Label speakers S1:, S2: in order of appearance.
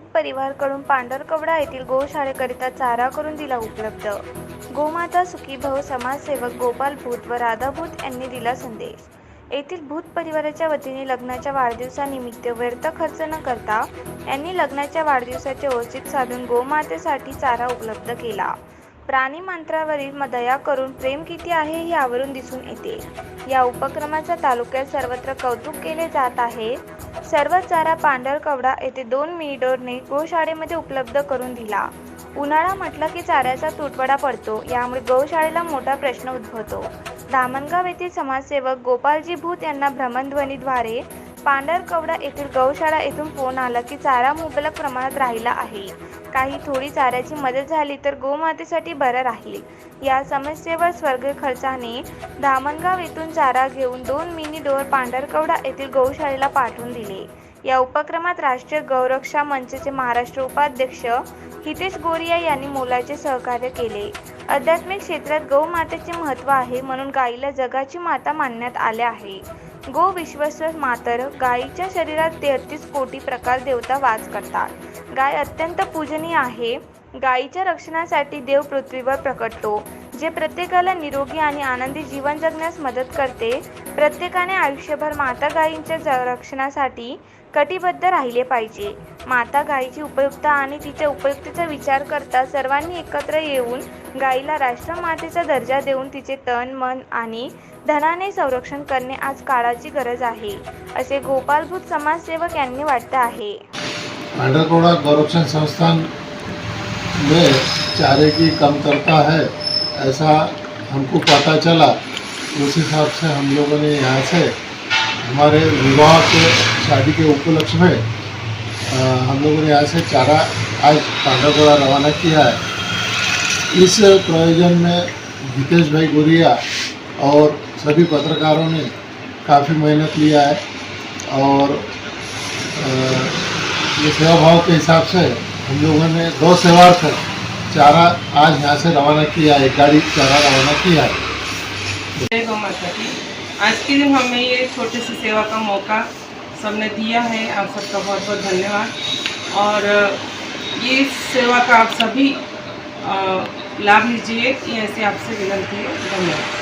S1: सरकारकडून पांढरकवडा येथील गोशाळेकरिता चारा करून दिला उपलब्ध. गोमाता सुखी समाजसेवक गोपाल भूत व राधा भूत यांनी दिला संदेश. येथील भूत परिवाराच्या वतीने लग्नाच्या वाढदिवसानिमित्त व्यर्थ खर्च न करता यांनी लग्नाच्या वाढदिवसाचे औचित साधून गोमातेसाठी चारा उपलब्ध केला. प्राणी मंत्रावरील म- दया करून प्रेम किती आहे हे यावरून दिसून येते. या उपक्रमाचा तालुक्यात सर्वत्र कौतुक केले जात आहे. सर्व चारा पांढरकवडा येथे दोन मिनिटोरने गोशाळेमध्ये उपलब्ध करून दिला. उन्हाळा म्हटलं की चाऱ्याचा तुटवडा पडतो यामुळे गौशाळेला मोठा प्रश्न उद्भवतो. धामणगाव येथील समाजसेवक गोपालजी भूत यांना भ्रमणध्वनीद्वारे पांढरकवडा येथील गौशाळा येथून फोन आला की चारा मुबलक प्रमाणात राहिला आहे. काही थोडी चाऱ्याची मदत झाली तर गोमातेसाठी बरं राहील. या समस्येवर स्वर्ग खर्चाने धामणगाव येथून चारा घेऊन दोन मिनी डोअर पांढरकवडा येथील गौशाळेला पाठवून दिले. या उपक्रमात राष्ट्रीय गौरक्षा मंचचे महाराष्ट्र उपाध्यक्ष हितेश गोरिया यांनी मोलाचे सहकार्य केले. आध्यात्मिक क्षेत्रात गौमातेचे महत्त्व आहे म्हणून गाईला जगाची माता मानण्यात आले आहे. गो विश्वेश्वर मातर गायीच्या शरीरात तेहतीस कोटी प्रकार देवता वास करतात. गाय अत्यंत पूजनीय आहे. गायीच्या रक्षणासाठी देव पृथ्वीवर प्रकटतो. जे प्रत्येकाला निरोगी आणि आनंदी जीवन जगण्यास मदत करते प्रत्येकाने आयुष्यभर माता गायींच्या रक्षणासाठी कटिबद्ध राहिले पाहिजे. माता गायीची उपयुक्तता आणि तिच्या उपयुक्तेचा विचार करता सर्वांनी एकत्र येऊन गायीला राष्ट्रमातेचा दर्जा देऊन तिचे तन मन आणि धनाने संरक्षण करणे आज काळाची गरज आहे असे गोपालभूत समाजसेवक यांनी वाटतं आहे.
S2: गौरक्षण संस्थान में चारे की कमतरता है। ऐसा हमको पता चला, उस हिसाब से हम लोगों ने यहाँ से हमारे विवाह के, शादी के उपलक्ष्य में हम लोगों ने यहाँ से चारा आज पांडरकोड़ा रवाना किया है। इस प्रयोजन में हितेश भाई गुरिया और सभी पत्रकारों ने काफ़ी मेहनत लिया है और ये सेवा भाव के हिसाब से हम लोगों ने दो सेवार्थ चारा आज यहाँ से रवाना किया है, गाड़ी चारा रवाना किया है।
S3: जय माता आज के दिन हमें ये छोटे से सेवा का मौका सबने दिया है। आप सबका बहुत बहुत धन्यवाद। और ये सेवा का आप सभी लाभ लीजिए। ऐसे आपसे विनंती है। धन्यवाद।